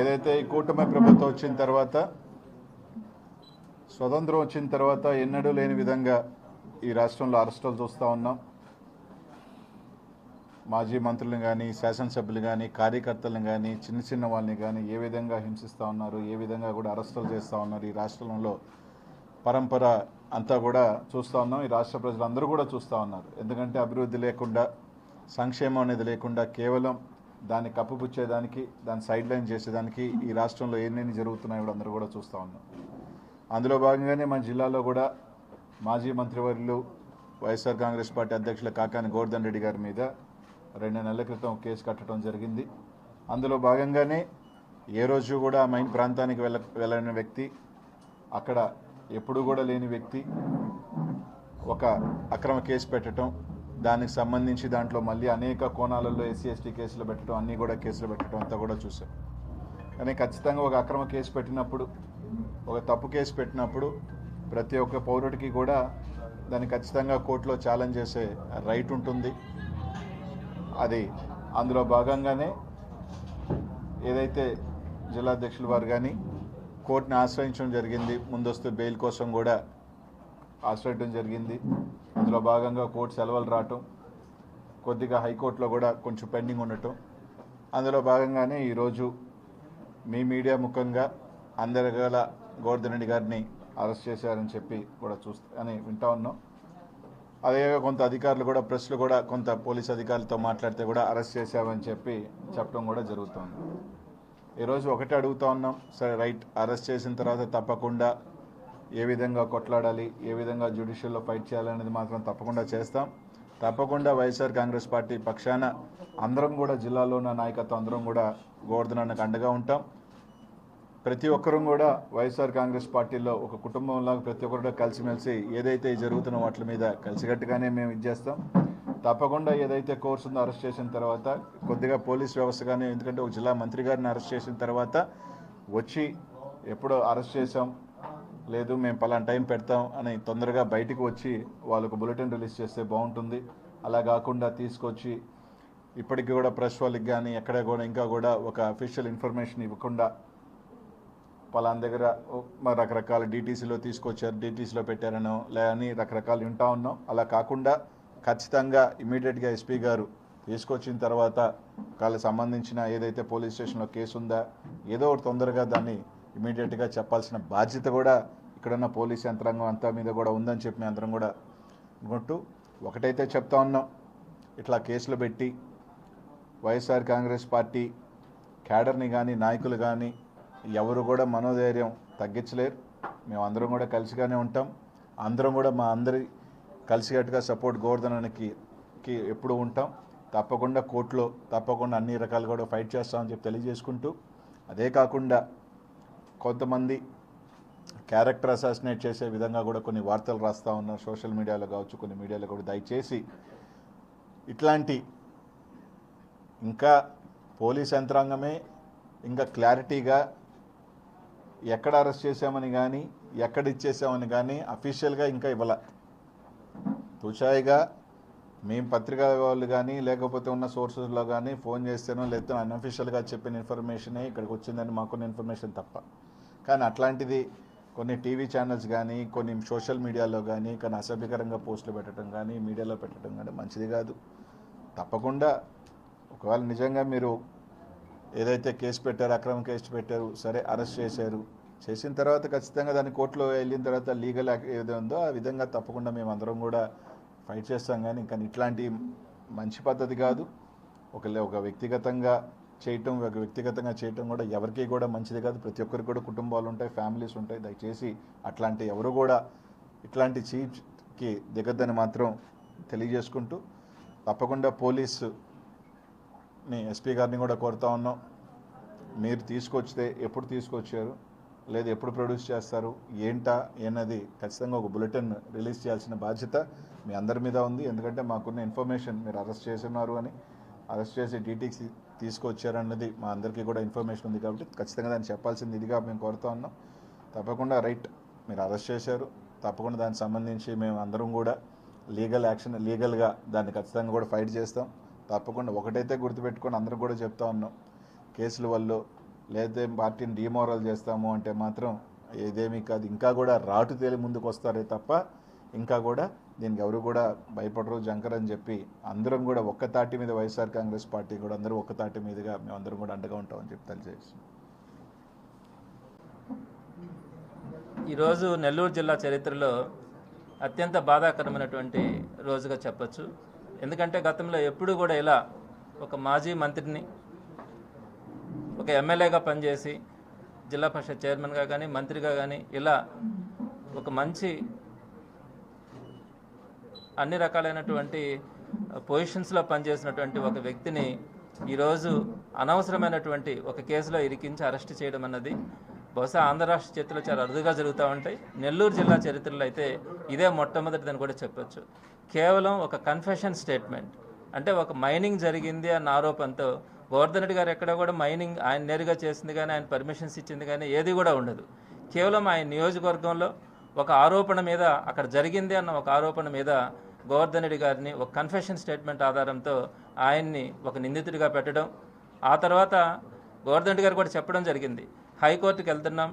ఏదైతే ఈ కూటమి ప్రభుత్వం వచ్చిన తర్వాత స్వతంత్రం వచ్చిన తర్వాత ఎన్నడూ లేని విధంగా ఈ రాష్ట్రంలో అరెస్టులు చూస్తూ ఉన్నాం. మాజీ మంత్రులను కానీ శాసనసభ్యులు కానీ కార్యకర్తలను కానీ చిన్న చిన్న వాళ్ళని కానీ ఏ విధంగా హింసిస్తూ ఉన్నారు ఏ విధంగా కూడా అరెస్టులు చేస్తూ ఉన్నారు ఈ రాష్ట్రంలో పరంపర అంతా కూడా చూస్తూ ఉన్నాం. ఈ రాష్ట్ర ప్రజలందరూ కూడా చూస్తూ ఉన్నారు. ఎందుకంటే అభివృద్ధి లేకుండా సంక్షేమం అనేది లేకుండా కేవలం దాన్ని కప్పుపుచ్చేదానికి దాన్ని సైడ్ లైన్ చేసేదానికి ఈ రాష్ట్రంలో ఏమేమి జరుగుతున్నాయో కూడా అందరూ కూడా చూస్తూ ఉన్నాం. అందులో భాగంగానే మన జిల్లాలో కూడా మాజీ మంత్రివర్యులు వైఎస్ఆర్ కాంగ్రెస్ పార్టీ అధ్యక్షుల కాకాని గోవర్ధన్ రెడ్డి గారి మీద రెండు నెలల క్రితం కేసు కట్టడం జరిగింది. అందులో భాగంగానే ఏ రోజు కూడా మైన్ ప్రాంతానికి వెళ్ళ వెళ్ళని వ్యక్తి అక్కడ ఎప్పుడు కూడా లేని వ్యక్తి ఒక అక్రమ కేసు పెట్టడం దానికి సంబంధించి దాంట్లో మళ్ళీ అనేక కోణాలలో ఎస్సీ ఎస్టీ కేసులు పెట్టడం అన్నీ కూడా కేసులు పెట్టడం అంతా కూడా చూసాం. కానీ ఖచ్చితంగా ఒక అక్రమ కేసు పెట్టినప్పుడు ఒక తప్పు కేసు పెట్టినప్పుడు ప్రతి ఒక్క పౌరుడికి కూడా దాన్ని ఖచ్చితంగా కోర్టులో ఛాలెంజ్ చేసే రైట్ ఉంటుంది. అది అందులో భాగంగానే ఏదైతే జిల్లా అధ్యక్షుల వారు కానీ కోర్టుని ఆశ్రయించడం జరిగింది ముందస్తు బెయిల్ కోసం కూడా ఆశ్రయించడం జరిగింది. అందులో భాగంగా కోర్టు సెలవులు రావటం కొద్దిగా హైకోర్టులో కూడా కొంచెం పెండింగ్ ఉండటం. అందులో భాగంగానే ఈరోజు మీ మీడియా ముఖంగా అందరి గల గోవర్ధన్ గారిని అరెస్ట్ చేశారని చెప్పి కూడా చూస్తా అని వింటా ఉన్నాం. అదే కొంత అధికారులు కూడా ప్రెస్లు కూడా కొంత పోలీస్ అధికారులతో మాట్లాడితే కూడా అరెస్ట్ చేశామని చెప్పి చెప్పడం కూడా జరుగుతుంది. ఈరోజు ఒకటే అడుగుతా ఉన్నాం. సరే రైట్. అరెస్ట్ చేసిన తర్వాత తప్పకుండా ఏ విధంగా కొట్లాడాలి ఏ విధంగా జ్యుడిషియల్లో ఫైట్ చేయాలనేది మాత్రం తప్పకుండా చేస్తాం. తప్పకుండా వైఎస్ఆర్ కాంగ్రెస్ పార్టీ పక్షాన అందరం కూడా జిల్లాలో ఉన్న నాయకత్వం అందరం కూడా గోవర్ధనానికి అండగా ఉంటాం. ప్రతి ఒక్కరూ కూడా వైఎస్ఆర్ కాంగ్రెస్ పార్టీలో ఒక కుటుంబంలాగా ప్రతి ఒక్కరు కలిసిమెలిసి ఏదైతే జరుగుతున్న వాటి మీద కలిసికట్టుగానే మేము ఇచ్చేస్తాం తప్పకుండా ఏదైతే కోర్సు ఉందో అరెస్ట్ చేసిన తర్వాత కొద్దిగా పోలీస్ వ్యవస్థ కానీ ఎందుకంటే ఒక జిల్లా మంత్రి గారిని అరెస్ట్ చేసిన తర్వాత వచ్చి ఎప్పుడో అరెస్ట్ చేసాం లేదు మేము పలానా టైం పెడతాం అని తొందరగా బయటికి వచ్చి వాళ్ళకు బులెటిన్ రిలీజ్ చేస్తే బాగుంటుంది. అలా కాకుండా తీసుకొచ్చి ఇప్పటికీ కూడా ప్రెస్ వాళ్ళకి కానీ ఎక్కడ కూడా ఇంకా కూడా ఒక అఫీషియల్ ఇన్ఫర్మేషన్ ఇవ్వకుండా పలానా దగ్గర రకరకాల డీటీసీలో తీసుకొచ్చారు డీటీసీలో పెట్టారనో లే అని రకరకాలు వింటా ఉన్నాం. అలా కాకుండా ఖచ్చితంగా ఇమీడియట్గా ఎస్పీ గారు తీసుకొచ్చిన తర్వాత వాళ్ళకి సంబంధించిన ఏదైతే పోలీస్ స్టేషన్లో కేసు ఉందా ఏదో ఒకటి తొందరగా దాన్ని ఇమీడియట్గా చెప్పాల్సిన బాధ్యత కూడా ఇక్కడున్న పోలీస్ యంత్రాంగం అంతా మీద కూడా ఉందని చెప్పి మేము అందరం కూడా అనుకుంటూ ఒకటైతే చెప్తా ఉన్నాం. ఇట్లా కేసులు పెట్టి వైఎస్ఆర్ కాంగ్రెస్ పార్టీ క్యాడర్ని కానీ నాయకులు కానీ ఎవరు కూడా మనోధైర్యం తగ్గించలేరు. మేము అందరం కూడా కలిసిగానే ఉంటాం. అందరం కూడా మా అందరి కలిసికట్టుగా సపోర్ట్ గోవర్ధనానికి ఎప్పుడూ ఎప్పుడు ఉంటాం. తప్పకుండా కోర్టులో తప్పకుండా అన్ని రకాలు కూడా ఫైట్ చేస్తామని చెప్పి తెలియజేసుకుంటూ అదే కాకుండా కొంతమంది క్యారెక్టర్ అసాసినేట్ చేసే విధంగా కూడా కొన్ని వార్తలు రాస్తూ ఉన్నారు. సోషల్ మీడియాలో కావచ్చు కొన్ని మీడియాలో కూడా దయచేసి ఇట్లాంటి ఇంకా పోలీస్ యంత్రాంగమే ఇంకా క్లారిటీగా ఎక్కడ అరెస్ట్ చేశామని కానీ ఎక్కడ ఇచ్చేసామని కానీ అఫీషియల్గా ఇంకా ఇవ్వాల. తుషాయిగా మేము పత్రికా వాళ్ళు కానీ లేకపోతే ఉన్న సోర్సెస్లో కానీ ఫోన్ చేస్తేనో లేకపోతే అన్అఫీషియల్గా చెప్పిన ఇన్ఫర్మేషనే ఇక్కడికి వచ్చిందని మాకున్న ఇన్ఫర్మేషన్ తప్ప. కానీ అట్లాంటిది కొన్ని టీవీ ఛానల్స్ కానీ కొన్ని సోషల్ మీడియాలో కానీ కొన్ని అసభ్యకరంగా పోస్టులు పెట్టడం కానీ మీడియాలో పెట్టడం కానీ మంచిది కాదు. తప్పకుండా ఒకవేళ నిజంగా మీరు ఏదైతే కేసు పెట్టారో అక్రమ కేసు పెట్టారు సరే అరెస్ట్ చేశారు. చేసిన తర్వాత ఖచ్చితంగా దాన్ని కోర్టులో వెళ్ళిన తర్వాత లీగల్ ఏదో ఉందో ఆ విధంగా తప్పకుండా మేము అందరం కూడా ఫైట్ చేస్తాం. కానీ ఇంకా ఇట్లాంటి మంచి పద్ధతి కాదు. ఒక ఒక వ్యక్తిగతంగా చేయటం ఒక వ్యక్తిగతంగా చేయటం కూడా ఎవరికి కూడా మంచిది కాదు. ప్రతి ఒక్కరికి కూడా కుటుంబాలు ఉంటాయి ఫ్యామిలీస్ ఉంటాయి. దయచేసి అట్లాంటి ఎవరు కూడా ఇట్లాంటి చీట్కి దిగద్దని మాత్రం తెలియజేసుకుంటూ తప్పకుండా పోలీసుని ఎస్పీ గారిని కూడా కోరుతా ఉన్నాం. మీరు తీసుకొచ్చితే ఎప్పుడు తీసుకొచ్చారు లేదు ఎప్పుడు ప్రొడ్యూస్ చేస్తారు ఏంటా ఏనది ఖచ్చితంగా ఒక బులెటిన్ రిలీజ్ చేయాల్సిన బాధ్యత మీ అందరి మీద ఉంది. ఎందుకంటే మాకున్న ఇన్ఫర్మేషన్ మీరు అరెస్ట్ చేస్తున్నారు అని. అరెస్ట్ చేసి డీటీసీ తీసుకొచ్చారన్నది మా అందరికీ కూడా ఇన్ఫర్మేషన్ ఉంది కాబట్టి ఖచ్చితంగా దాన్ని చెప్పాల్సింది ఇదిగా మేము కోరుతా ఉన్నాం. తప్పకుండా రైట్ మీరు అరెస్ట్ చేశారు. తప్పకుండా దానికి సంబంధించి మేము అందరం కూడా లీగల్ యాక్షన్ లీగల్గా దాన్ని ఖచ్చితంగా కూడా ఫైట్ చేస్తాం. తప్పకుండా ఒకటైతే గుర్తుపెట్టుకొని అందరం కూడా చెప్తా ఉన్నాం. కేసుల వల్ల లేదా పార్టీని డిమోరల్ చేస్తాము అంటే మాత్రం ఏదేమీ కాదు. ఇంకా కూడా రాటు తేలి ముందుకు వస్తారే తప్ప ఇంకా కూడా దీనికి ఎవరు కూడా భయపడరు జంకర్ అని చెప్పి అందరం కూడా ఒక్క తాటి మీద వైఎస్ఆర్ కాంగ్రెస్ పార్టీ కూడా అందరూ ఒక్క తాటి మీదుగా మేమందరం కూడా అండగా ఉంటామని చెప్పి తెలియజేసి ఈరోజు నెల్లూరు జిల్లా చరిత్రలో అత్యంత బాధాకరమైనటువంటి రోజుగా చెప్పొచ్చు. ఎందుకంటే గతంలో ఎప్పుడూ కూడా ఇలా ఒక మాజీ మంత్రిని ఒక ఎమ్మెల్యేగా పనిచేసి జిల్లా పరిషత్ చైర్మన్గా కానీ మంత్రిగా కానీ ఇలా ఒక మంచి అన్ని రకాలైనటువంటి పొజిషన్స్లో పనిచేసినటువంటి ఒక వ్యక్తిని ఈరోజు అనవసరమైనటువంటి ఒక కేసులో ఇరికించి అరెస్ట్ చేయడం అన్నది బహుశా ఆంధ్ర రాష్ట్ర చరిత్రలో చాలా అరుదుగా జరుగుతూ ఉంటాయి. నెల్లూరు జిల్లా చరిత్రలో అయితే ఇదే మొట్టమొదటిదని కూడా చెప్పొచ్చు. కేవలం ఒక కన్ఫెషన్ స్టేట్మెంట్ అంటే ఒక మైనింగ్ జరిగింది అన్న ఆరోపణతో గోవర్ధన్ రెడ్డి గారు ఎక్కడ కూడా మైనింగ్ ఆయన నేరుగా చేసింది కానీ ఆయన పర్మిషన్స్ ఇచ్చింది కానీ ఏది కూడా ఉండదు. కేవలం ఆయన నియోజకవర్గంలో ఒక ఆరోపణ మీద అక్కడ జరిగింది అన్న ఒక ఆరోపణ మీద గోవర్ధన్ రెడ్డి గారిని ఒక కన్ఫెషన్ స్టేట్మెంట్ ఆధారంతో ఆయన్ని ఒక నిందితుడిగా పెట్టడం ఆ తర్వాత గోవర్ధన్ రెడ్డి గారు కూడా చెప్పడం జరిగింది. హైకోర్టుకి వెళ్తున్నాం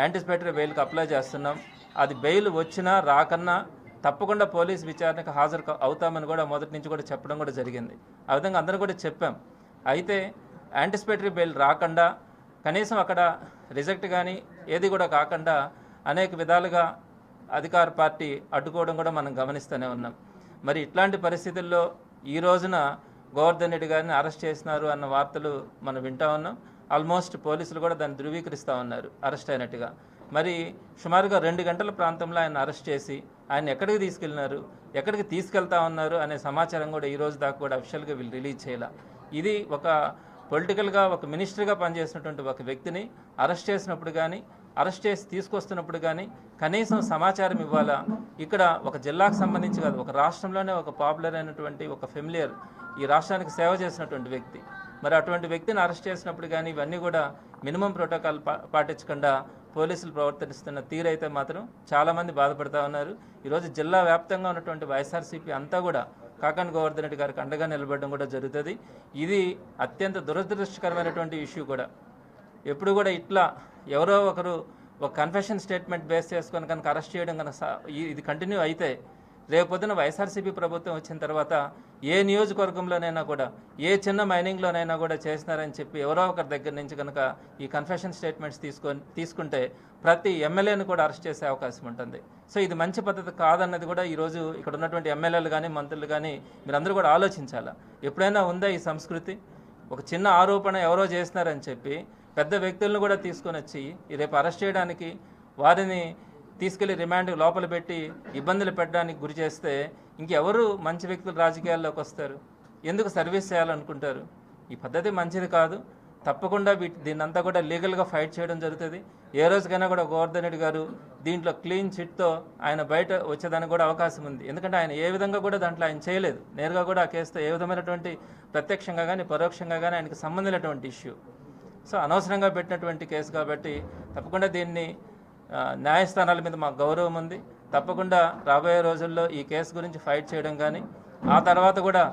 యాంటిసిపేటరీ బెయిల్కి అప్లై చేస్తున్నాం. అది బెయిల్ వచ్చినా రాకన్నా తప్పకుండా పోలీస్ విచారణకు హాజరు అవుతామని కూడా మొదటి నుంచి కూడా చెప్పడం కూడా జరిగింది. ఆ విధంగా అందరూ కూడా చెప్పాం. అయితే యాంటిసిపేటరీ బెయిల్ రాకుండా కనీసం అక్కడ రిజెక్ట్ కానీ ఏది కూడా కాకుండా అనేక విధాలుగా అధికార పార్టీ అడ్డుకోవడం కూడా మనం గమనిస్తూనే ఉన్నాం. మరి ఇట్లాంటి పరిస్థితుల్లో ఈ రోజున గోవర్ధన్ రెడ్డి గారిని అరెస్ట్ చేసినారు అన్న వార్తలు మనం వింటా ఉన్నాం. ఆల్మోస్ట్ పోలీసులు కూడా దాన్ని ధృవీకరిస్తూ ఉన్నారు అరెస్ట్ అయినట్టుగా. మరి సుమారుగా రెండు గంటల ప్రాంతంలో ఆయన అరెస్ట్ చేసి ఆయన ఎక్కడికి తీసుకెళ్ళినారు ఎక్కడికి తీసుకెళ్తా ఉన్నారు అనే సమాచారం కూడా ఈ రోజు దాకా కూడా అఫిషియల్గా వీళ్ళు రిలీజ్ చేయాల. ఇది ఒక పొలిటికల్గా ఒక మినిస్టర్గా పనిచేసినటువంటి ఒక వ్యక్తిని అరెస్ట్ చేసినప్పుడు కానీ అరెస్ట్ చేసి తీసుకొస్తున్నప్పుడు కానీ కనీసం సమాచారం ఇవ్వాలా? ఇక్కడ ఒక జిల్లాకు సంబంధించి కాదు ఒక రాష్ట్రంలోనే ఒక పాపులర్ అయినటువంటి ఒక ఫెమిలియర్ ఈ రాష్ట్రానికి సేవ చేసినటువంటి వ్యక్తి. మరి అటువంటి వ్యక్తిని అరెస్ట్ చేసినప్పుడు కానీ ఇవన్నీ కూడా మినిమం ప్రోటోకాల్ పా పాటించకుండా పోలీసులు ప్రవర్తిస్తున్న తీరైతే మాత్రం చాలామంది బాధపడతా ఉన్నారు. ఈరోజు జిల్లా వ్యాప్తంగా ఉన్నటువంటి వైఎస్ఆర్సీపీ అంతా కూడా కాకాని గోవర్ధన్ రెడ్డి గారికి అండగా నిలబడడం కూడా జరుగుతుంది. ఇది అత్యంత దురదృష్టకరమైనటువంటి ఇష్యూ కూడా. ఎప్పుడు కూడా ఇట్లా ఎవరో ఒకరు ఒక కన్ఫెషన్ స్టేట్మెంట్ బేస్ చేసుకొని కనుక అరెస్ట్ చేయడం కనుక సా- ఇది కంటిన్యూ అయితే రేపొద్దున వైఎస్ఆర్సీపీ ప్రభుత్వం వచ్చిన తర్వాత ఏ నియోజకవర్గంలోనైనా కూడా ఏ చిన్న మైనింగ్లోనైనా కూడా చేసినారని చెప్పి ఎవరో ఒకరి దగ్గర నుంచి కనుక ఈ కన్ఫెషన్ స్టేట్మెంట్స్ తీసుకొని తీసుకుంటే ప్రతి ఎమ్మెల్యేని కూడా అరెస్ట్ చేసే అవకాశం ఉంటుంది. సో ఇది మంచి పద్ధతి కాదన్నది కూడా ఈరోజు ఇక్కడ ఉన్నటువంటి ఎమ్మెల్యేలు కానీ మంత్రులు కానీ మీరందరూ కూడా ఆలోచించాలా? ఎప్పుడైనా ఉందా ఈ సంస్కృతి? ఒక చిన్న ఆరోపణ ఎవరో చేస్తున్నారని చెప్పి పెద్ద వ్యక్తులను కూడా తీసుకొని వచ్చి రేపు అరెస్ట్ చేయడానికి వారిని తీసుకెళ్ళి రిమాండ్ లోపల పెట్టి ఇబ్బందులు పెట్టడానికి గురి చేస్తే ఇంకెవరు మంచి వ్యక్తులు రాజకీయాల్లోకి వస్తారు? ఎందుకు సర్వీస్ చేయాలనుకుంటారు? ఈ పద్ధతి మంచిది కాదు. తప్పకుండా వీటి దీన్నంతా కూడా లీగల్గా ఫైట్ చేయడం జరుగుతుంది. ఏ రోజుకైనా కూడా గోవర్ధన్ రెడ్డి గారు దీంట్లో క్లీన్ చిట్తో ఆయన బయట వచ్చేదానికి కూడా అవకాశం ఉంది. ఎందుకంటే ఆయన ఏ విధంగా కూడా దాంట్లో ఆయన చేయలేదు. నేరుగా కూడా ఆ కేసుతో ఏ విధమైనటువంటి ప్రత్యక్షంగా కానీ పరోక్షంగా కానీ ఆయనకు సంబంధించినటువంటి ఇష్యూ. సో అనవసరంగా పెట్టినటువంటి కేసు కాబట్టి తప్పకుండా దీన్ని న్యాయస్థానాల మీద మాకు గౌరవం ఉంది. తప్పకుండా రాబోయే రోజుల్లో ఈ కేసు గురించి ఫైట్ చేయడం కానీ ఆ తర్వాత కూడా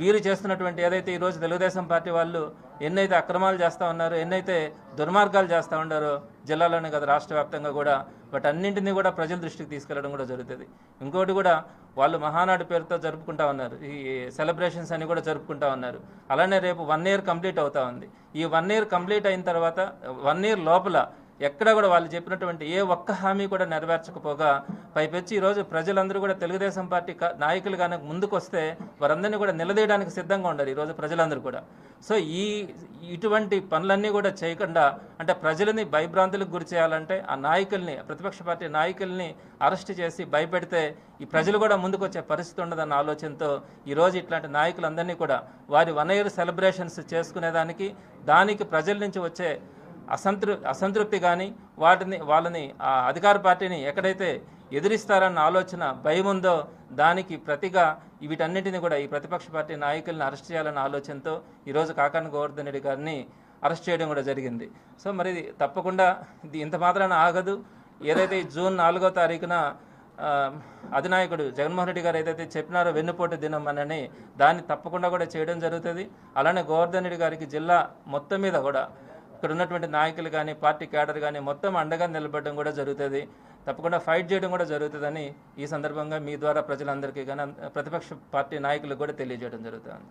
వీరు చేస్తున్నటువంటి ఏదైతే ఈరోజు తెలుగుదేశం పార్టీ వాళ్ళు ఎన్నైతే అక్రమాలు చేస్తూ ఉన్నారో ఎన్నైతే దుర్మార్గాలు చేస్తూ ఉన్నారో జిల్లాలోనే కదా రాష్ట్ర వ్యాప్తంగా కూడా వాటన్నింటినీ కూడా ప్రజల దృష్టికి తీసుకెళ్ళడం కూడా జరుగుతుంది. ఇంకోటి కూడా వాళ్ళు మహానాడు పేరుతో జరుపుకుంటా ఉన్నారు. ఈ సెలబ్రేషన్స్ అన్ని కూడా జరుపుకుంటా ఉన్నారు. అలానే రేపు వన్ ఇయర్ కంప్లీట్ అవుతా ఉంది. ఈ వన్ ఇయర్ కంప్లీట్ అయిన తర్వాత వన్ ఇయర్ లోపల ఎక్కడ కూడా వాళ్ళు చెప్పినటువంటి ఏ ఒక్క హామీ కూడా నెరవేర్చకపోగా పైపెచ్చి ఈరోజు ప్రజలందరూ కూడా తెలుగుదేశం పార్టీ నాయకులు కానీ ముందుకు వస్తే వారందరినీ కూడా నిలదీయడానికి సిద్ధంగా ఉన్నారు ఈరోజు ప్రజలందరూ కూడా. సో ఈ ఇటువంటి పనులన్నీ కూడా చేయకుండా అంటే ప్రజలని భయభ్రాంతులకు గురి చేయాలంటే ఆ నాయకుల్ని ప్రతిపక్ష పార్టీ నాయకుల్ని అరెస్ట్ చేసి భయపెడితే ఈ ప్రజలు కూడా ముందుకు వచ్చే పరిస్థితి ఉండదన్న ఆలోచనతో ఈరోజు ఇట్లాంటి నాయకులందరినీ కూడా వారి వన్ ఇయర్ సెలబ్రేషన్స్ చేసుకునేదానికి దానికి ప్రజల నుంచి వచ్చే అసంతృ అసంతృప్తి కానీ వాటిని వాళ్ళని ఆ అధికార పార్టీని ఎక్కడైతే ఎదిరిస్తారన్న ఆలోచన భయం ఉందో దానికి ప్రతిగా వీటన్నిటిని కూడా ఈ ప్రతిపక్ష పార్టీ నాయకుల్ని అరెస్ట్ చేయాలన్న ఆలోచనతో ఈరోజు కాకాని గోవర్ధన్ రెడ్డి గారిని అరెస్ట్ చేయడం కూడా జరిగింది. సో మరి తప్పకుండా ఇది ఇంత మాత్రాన ఆగదు. ఏదైతే జూన్ నాలుగో తారీఖున అధినాయకుడు జగన్మోహన్ రెడ్డి గారు ఏదైతే చెప్పినారో వెన్నుపోటు దినం అనని దాన్ని తప్పకుండా కూడా చేయడం జరుగుతుంది. అలానే గోవర్ధన్ రెడ్డి గారికి జిల్లా మొత్తం మీద కూడా ఇక్కడ ఉన్నటువంటి నాయకులు కానీ పార్టీ క్యాడర్ కానీ మొత్తం అండగా నిలబడడం కూడా జరుగుతుంది. తప్పకుండా ఫైట్ చేయడం కూడా జరుగుతుందని ఈ సందర్భంగా మీ ద్వారా ప్రజలందరికీ కానీ ప్రతిపక్ష పార్టీ నాయకులకు కూడా తెలియజేయడం జరుగుతుంది.